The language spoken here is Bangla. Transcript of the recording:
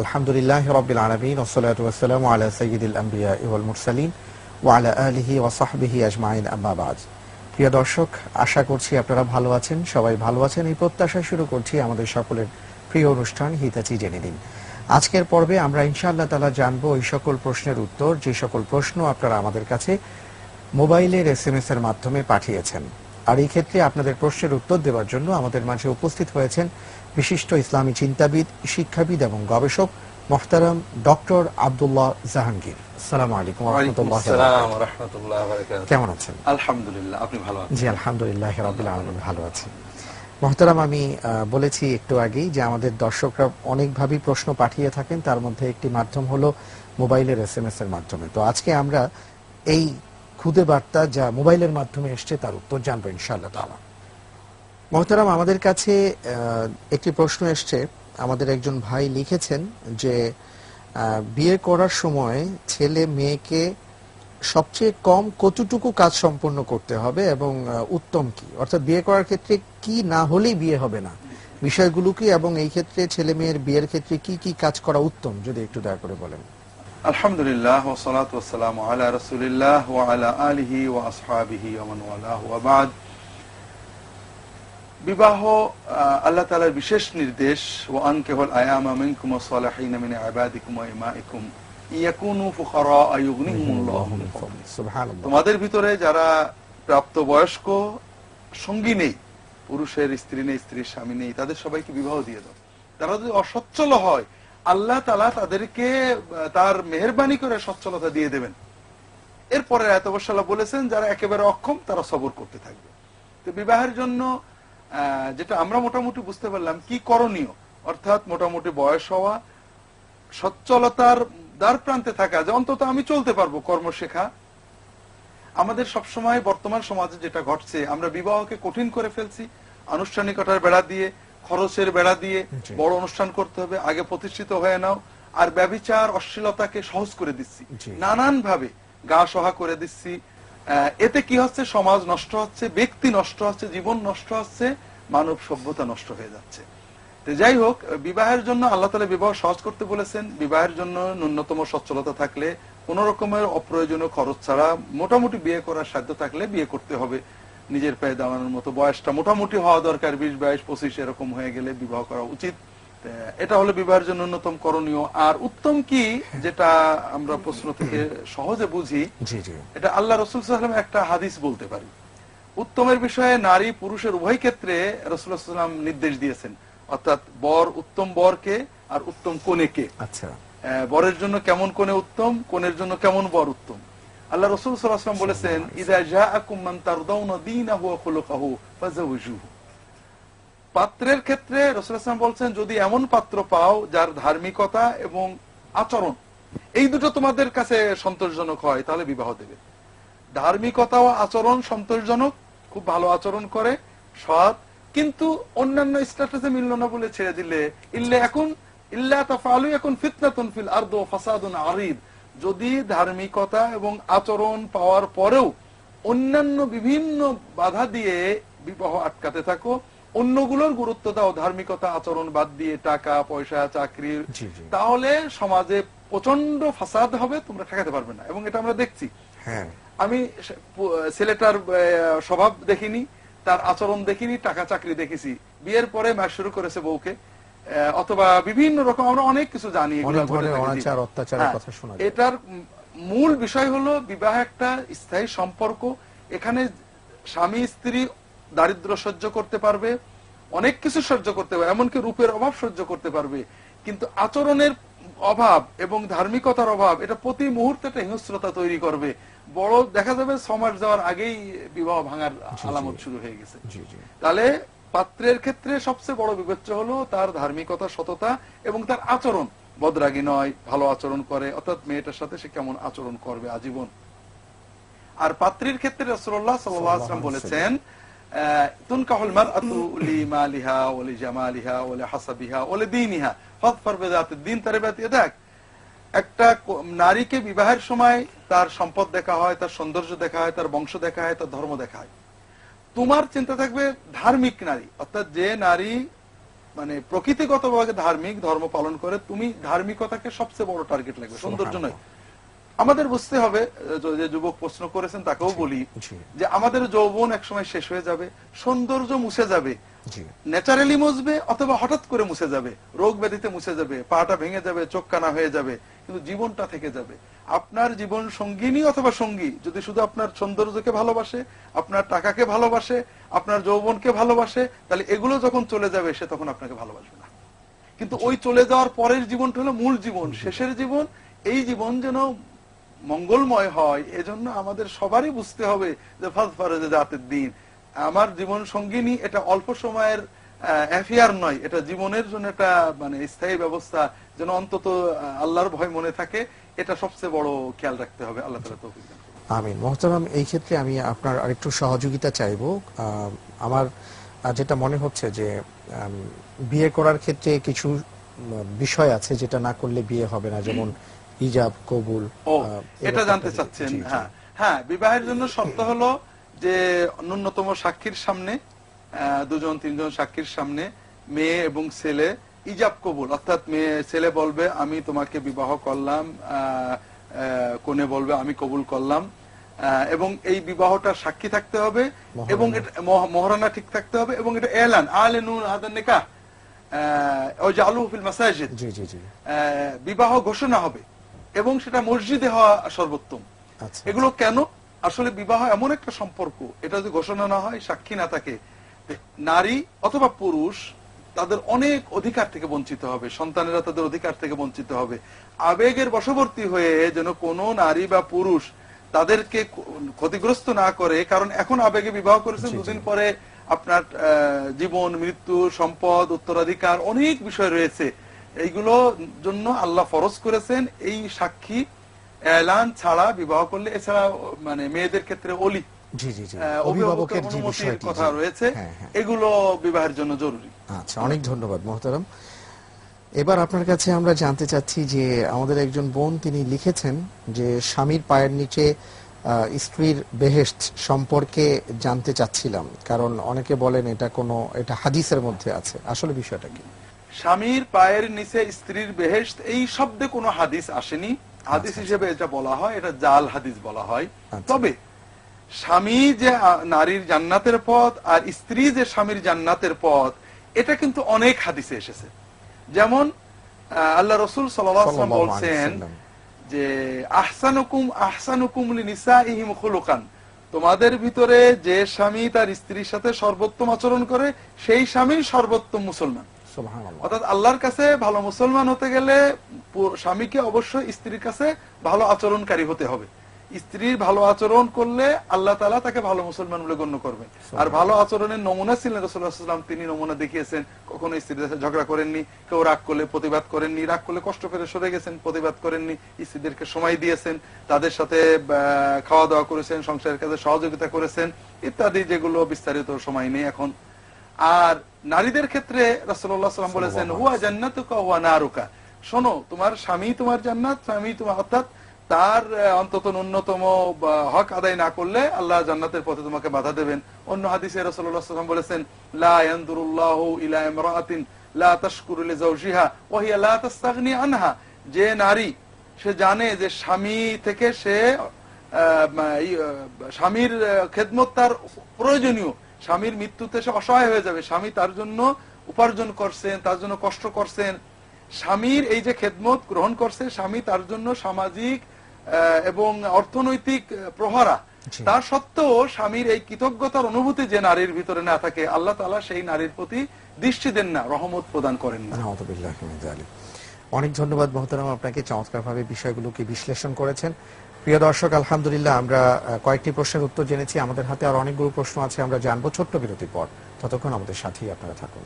আলহামদুলিল্লাহ রবিল আলমিন ওসলাতাম আলা সঈদুল আম্বিয়া ইউল মুরসালিন আলিহি আজমাইন প্রিয় দর্শক, আশা করছি আপনারা ভালো আছেন, সবাই ভালো আছেন। এই প্রত্যাশা শুরু করছি আমাদের সকলের প্রিয় অনুষ্ঠান হিতাচি জেনে দিন আজকের পর্বে আমরা ইনশাআল্লাহ তালা জানব ওই সকল প্রশ্নের উত্তর, যে সকল প্রশ্ন আপনারা আমাদের কাছে মোবাইলের এস এর মাধ্যমে পাঠিয়েছেন। আর এই ক্ষেত্রে আপনাদের প্রশ্নের উত্তর দেওয়ার জন্য আমাদের মাঝে উপস্থিত হয়েছেন বিশিষ্ট ইসলামী চিন্তাবিদ শিক্ষাবিদ এবং গবেষক মোহতারাম ডক্টর আব্দুল্লাহ জাহাঙ্গীর। সালাম আলাইকুম। কেমন আছেন? আলহামদুলিল্লাহ আপনি ভালো আছেন? জি আলহামদুলিল্লাহ আলমিন ভালো আছি। মোহতারাম আমি আহ, বলেছি একটু আগেই যে আমাদের দর্শকরা অনেকভাবেই প্রশ্ন পাঠিয়ে থাকেন। তার মধ্যে একটি মাধ্যম হলো মোবাইলের এস এম এস এর মাধ্যমে। তো আজকে আমরা এই খুদে বার্তা যা মোবাইলের মাধ্যমে এসছে তার উত্তর জানব ইনশাআল্লাহ তাআলা। মোহতারাম, আমাদের কাছে একটি প্রশ্ন এসছে। আমাদের একজন ভাই লিখেছেন যে বিয়ে করার সময় ছেলে মেয়েকে সবচেয়ে কম কতটুকু কাজ সম্পন্ন করতে হবে এবং উত্তম কি? অর্থাৎ বিয়ে করার ক্ষেত্রে কি না হলেই বিয়ে হবে না? বিষয়গুলো কি এবং এই ক্ষেত্রে ছেলে মেয়ের বিয়ের ক্ষেত্রে কি কি কাজ করা উত্তম? যদি একটু দয়া করে বলেন। আলহামদুলিল্লাহ ওয়া আলা রাসূলিল্লাহ আলা আলিহি ওয়া আসহাবিহি বিবাহ আল্লাহ তাআলার বিশেষ নির্দেশ আনকিহুল আয়ামা ওয়া সালিহিন মিন ফাদলিহি। সুবহানাল্লাহ। তোমাদের ভিতরে যারা প্রাপ্ত বয়স্ক সঙ্গী নেই পুরুষের স্ত্রী নেই স্ত্রীর স্বামী নেই তাদের সবাইকে বিবাহ দিয়ে দাও। তারা যদি অসচ্ছল হয় আল্লাহ তালা তাদেরকে তার মেহরবানি করে সচ্ছলতা দিয়ে দেবেন। এরপরে এত বসাল্লাহ বলেছেন, যারা একেবারে অক্ষম, তারা সবর করতে থাকবে। তো বিবাহের জন্য যেটা আমরা মোটামুটি বুঝতে পারলাম, কি করণীয়? অর্থাৎ মোটামুটি বয়স হওয়া, সচ্ছলতার দ্বার প্রান্তে থাকা, যে অন্তত আমি চলতে পারব কর্ম শেখা। আমাদের সবসময় বর্তমান সমাজে যেটা ঘটছে, আমরা বিবাহকে কঠিন করে ফেলছি, আনুষ্ঠানিকতার বেড়া দিয়ে খরচের বেড়া দিয়ে বড় অনুষ্ঠান করতে হবে আগে প্রতিষ্ঠিত হয়ে নাও। আর ব্যবিচার অশ্লীলতাকে সহজ করে দিচ্ছি। নানান ভাবে গা সহা করে দিচ্ছি। এতে কি হচ্ছে? সমাজ নষ্ট হচ্ছে ব্যক্তি নষ্ট হচ্ছে জীবন নষ্ট হচ্ছে মানব সভ্যতা নষ্ট হয়ে যাচ্ছে। যাই হোক বিবাহের জন্য আল্লাহ তালা বিবাহ সহজ করতে বলেছেন। বিবাহের জন্য ন্যূনতম সচ্ছলতা থাকলে কোন রকমের অপ্রয়োজনীয় খরচ ছাড়া মোটামুটি বিয়ে করার সাধ্য থাকলে বিয়ে করতে হবে। নিজের পায়ে দাঁড়ানোর মতো বয়সটা মোটামুটি হওয়া দরকার বিশ বাইশ পঁচিশ এরকম হয়ে গেলে বিবাহ করা উচিত। এটা হলো বিবাহের জন্য ন্যূনতম করণীয়। আর উত্তম কি যেটা আমরা প্রশ্ন থেকে সহজে বুঝি এটা আল্লাহ রসুল সাল্লাম একটা হাদিস বলতে পারি। উত্তমের বিষয়ে নারী পুরুষের উভয় ক্ষেত্রে রসুল্লাহাম নির্দেশ দিয়েছেন। অর্থাৎ বর উত্তম বরকে আর উত্তম কনেকে। আচ্ছা। আহ, বরের জন্য কেমন কোনে উত্তম কোনের জন্য কেমন বর উত্তম? আল্লাহ রসুল সাল্লাম বলেছেন, ইদা জাআকুম মান তারদাউনা ফাজাওয়িজুহু পাত্রের ক্ষেত্রে রসুলাম বলছেন, যদি এমন পাত্র পাও যার ধার্মিকতা এবং আচরণ এই দুটো তোমাদের কাছে সন্তোষজনক হয়, তাহলে বিবাহ দেবে। ধার্মিকতা ও আচরণ সন্তোষজনক, খুব ভালো আচরণ করে, সৎ, কিন্তু অন্যান্য স্ট্যাটাসে মিলল না বলে ছেড়ে দিলে, ইল্লে এখন ইল্লা তাফালু এখন ফিতনাতুন ফিল আরদ ফাসাদুন আরিদ। যদি ধার্মিকতা এবং আচরণ পাওয়ার পরেও অন্যান্য বিভিন্ন বাধা দিয়ে বিবাহ আটকাতে থাকো অন্যগুলোর গুরুত্ব দাও ধার্মিকতা আচরণ বাদ দিয়ে টাকা পয়সা জি। তাহলে সমাজে প্রচণ্ড ফাসাদ হবে তোমরা ঠেকাতে পারবে না। এবং এটা আমরা দেখছি। হ্যাঁ। আমি ছেলেটার স্বভাব দেখিনি তার আচরণ দেখিনি টাকা চাকরি দেখেছি। বিয়ের পরে ম্যাচ শুরু করেছে বউকে। অথবা বিভিন্ন রকম আমরা অনেক কিছু জানি হ্যাঁ। এটার মূল বিষয় হলো বিবাহ একটা স্থায়ী সম্পর্ক। এখানে স্বামী স্ত্রী দারিদ্র সহ্য করতে পারবে অনেক কিছু সহ্য করতে পারবে এমনকি রূপের অভাব সহ্য করতে পারবে। কিন্তু আচরণের অভাব এবং ধার্মিকতার অভাব এটা প্রতি মুহূর্তে একটা হিংস্রতা তৈরি করবে। বড় দেখা যাবে সমাজ যাওয়ার আগেই বিবাহ ভাঙার আলামত শুরু হয়ে গেছে। তাহলে পাত্রের ক্ষেত্রে সবচেয়ে বড় বিবেচ্য হলো তার ধার্মিকতা, সততা এবং তার আচরণ। বদরাগী নয়, ভালো আচরণ করে, অর্থাৎ মেয়েটার সাথে সে কেমন আচরণ করবে আজীবন। আর পাত্রীর ক্ষেত্রে রসুল্লাহ সাল্লাম বলেছেন নারীকে বিবাহের সময় তার সম্পদ দেখা হয়, তার সৌন্দর্য দেখা হয়, তার বংশ দেখা হয়, তার ধর্ম দেখা হয়। তোমার চিন্তা থাকবে ধার্মিক নারী। অর্থাৎ যে নারী মানে প্রকৃতিগতভাবে ধার্মিক ধর্ম পালন করে তুমি ধার্মিকতাকে সবচেয়ে বড় টার্গেট লাগবে সৌন্দর্য নয়। আমাদের বুঝতে হবে যে যুবক প্রশ্ন করেছেন তাকেও বলি যে আমাদের যৌবন একসময় শেষ হয়ে যাবে সৌন্দর্য মুছে যাবে ন্যাচারালি মুছবে অথবা হঠাৎ করে মুছে যাবে রোগ ব্যাধিতে মুছে যাবে পাটা ভেঙে যাবে চোখ কানা হয়ে যাবে কিন্তু জীবনটা থেকে যাবে। আপনার জীবন সঙ্গিনী অথবা সঙ্গী, যদি শুধু আপনার সৌন্দর্যকে ভালোবাসে, আপনার টাকাকে ভালোবাসে, আপনার যৌবনকে ভালোবাসে, তাহলে এগুলো যখন চলে যাবে, সে তখন আপনাকে ভালোবাসবে না। কিন্তু ওই চলে যাওয়ার পরের জীবনটা হলো মূল জীবন। শেষের জীবন, এই জীবন যেন মঙ্গলময় হয়, এজন্য আমাদের সবারই বুঝতে হবে যে ফাজ ফারজে জাতের দিন। আমার জীবন সঙ্গিনী, এটা অল্প সময়ের অ্যাফেয়ার নয় এটা জীবনের জন্য একটা মানে স্থায়ী ব্যবস্থা যেন অন্তত আল্লাহর ভয় মনে থাকে এটা সবচেয়ে বড় খেয়াল রাখতে হবে। আল্লাহ তালা তৌফিক আমিন। মোহতারাম এই ক্ষেত্রে আমি আপনার আরেকটু সহযোগিতা চাইব। আমার যেটা মনে হচ্ছে যে বিয়ে করার ক্ষেত্রে কিছু বিষয় আছে যেটা না করলে বিয়ে হবে না যেমন ইজাব কবুল এটা জানতে চাচ্ছেন। হ্যাঁ। হ্যাঁ বিবাহের জন্য শর্ত হলো যে ন্যূনতম সাক্ষীর সামনে দুজন তিনজন সাক্ষীর সামনে মেয়ে এবং ছেলে ইজাব কবুল। অর্থাৎ মেয়ে ছেলে বলবে আমি তোমাকে বিবাহ করলাম কনে বলবে আমি কবুল করলাম। এবং এই বিবাহটা সাক্ষী থাকতে হবে এবং এটা মহ- মহারণা ঠিক থাকতে হবে এবং এটা এলান আলেনুন হাদান নিকাহ। বিবাহ ঘোষণা হবে এবং সেটা মসজিদে হওয়া সর্বোত্তম। আচ্ছা এগুলো কেন? আসলে বিবাহ এমন একটা সম্পর্ক এটা যদি ঘোষণা না হয় সাক্ষী না থাকে নারী অথবা পুরুষ তাদের অনেক অধিকার থেকে বঞ্চিত হবে সন্তানেরা তাদের অধিকার থেকে বঞ্চিত হবে। আবেগের বশবর্তী হয়ে যেন কোনো নারী বা পুরুষ তাদেরকে ক্ষতিগ্রস্ত না করে কারণ এখন আবেগে বিবাহ করেছেন। দুদিন পরে আপনার আহ, জীবন মৃত্যু সম্পদ উত্তরাধিকার অনেক বিষয় রয়েছে। এইগুলো জন্য আল্লাহ ফরজ করেছেন। এই সাক্ষী এলান ছাড়া বিবাহ করলে এছাড়া মানে মেয়েদের ক্ষেত্রে অলি। অভিভাবকের যে বিষয়টি কথা। রয়েছে হ্যাঁ, হ্যাঁ। এগুলো বিবাহের জন্য জরুরি। আচ্ছা অনেক ধন্যবাদ মোহতারাম। এবার আপনার কাছে আমরা জানতে চাচ্ছি যে আমাদের একজন বোন তিনি লিখেছেন যে স্বামীর পায়ের নিচে স্ত্রীর বেহেশত সম্পর্কে জানতে চাচ্ছিলাম। কারণ অনেকে বলেন এটা কোনো এটা হাদিসের মধ্যে আছে। আসলে বিষয়টা কি? স্বামীর পায়ের নিচে স্ত্রীর বেহেশত এই শব্দে কোনো হাদিস আসেনি। হাদিস আচ্ছা, হিসেবে এটা বলা হয় এটা জাল হাদিস বলা হয়। আচ্ছা। তবে স্বামী যে নারীর জান্নাতের পথ আর স্ত্রী যে স্বামীর জান্নাতের পথ এটা কিন্তু অনেক হাদিসে এসেছে। যেমন আল্লাহ রসুল সাল্লাম বলছেন যে আহসানুকুম আহসানুকুম লিনিসাইহিম খুলুকান। তোমাদের ভিতরে যে স্বামী তার স্ত্রীর সাথে সর্বোত্তম আচরণ করে সেই স্বামী সর্বোত্তম মুসলমান। অর্থাৎ আল্লাহর কাছে ভালো মুসলমান হতে গেলে স্বামীকে অবশ্যই স্ত্রীর কাছে ভালো আচরণকারী হতে হবে। স্ত্রীর ভালো আচরণ করলে আল্লাহ তালা তাকে ভালো মুসলমান বলে গণ্য করবে আর ভালো আচরণের নমুনা ছিলেন রসুল্লাহাম তিনি নমুনা দেখিয়েছেন কখনো স্ত্রীর সাথে ঝগড়া করেননি কেউ রাগ করলে প্রতিবাদ করেননি রাগ করলে কষ্ট পেরে সরে গেছেন প্রতিবাদ করেননি স্ত্রীদেরকে সময় দিয়েছেন তাদের সাথে খাওয়া দাওয়া করেছেন সংসারের কাজে সহযোগিতা করেছেন ইত্যাদি যেগুলো বিস্তারিত সময় নেই এখন। আর নারীদের ক্ষেত্রে রাসুল্লাহ সাল্লাম বলেছেন হুয়া জান্নাতুকা হুয়া নারুকা। শোনো তোমার স্বামী তোমার জান্নাত স্বামী তোমার অর্থাৎ তার অন্তত ন্যূনতম হক আদায় না করলে আল্লাহ জান্নাতের পথে তোমাকে বাধা দেবেন। অন্য হাদিসে ওয়াসাল্লাম বলেছেন আনহা। যে নারী, সে জানে যে স্বামী থেকে সে স্বামীর খেদমত তার প্রয়োজনীয়। স্বামীর মৃত্যুতে সে অসহায় হয়ে যাবে। স্বামী তার জন্য উপার্জন করছেন, তার জন্য কষ্ট করছেন। স্বামীর এই যে খেদমত গ্রহণ করছে, স্বামী তার জন্য সামাজিক এবং অর্থনৈতিক প্রহরা। তা সত্ত্বেও স্বামীর এই কৃতজ্ঞতার অনুভূতি যে নারীর ভিতরে না থাকে আল্লাহ তালা সেই নারীর প্রতি দৃষ্টি দেন না রহমত প্রদান করেন না। অনেক ধন্যবাদ মোহতারাম আপনাকে চমৎকারভাবে বিষয়গুলোকে বিশ্লেষণ করেছেন। প্রিয় দর্শক আলহামদুলিল্লাহ আমরা কয়েকটি প্রশ্নের উত্তর জেনেছি। আমাদের হাতে আর অনেকগুলো প্রশ্ন আছে আমরা জানব ছোট্ট বিরতির পর। ততক্ষণ আমাদের সাথেই আপনারা থাকুন।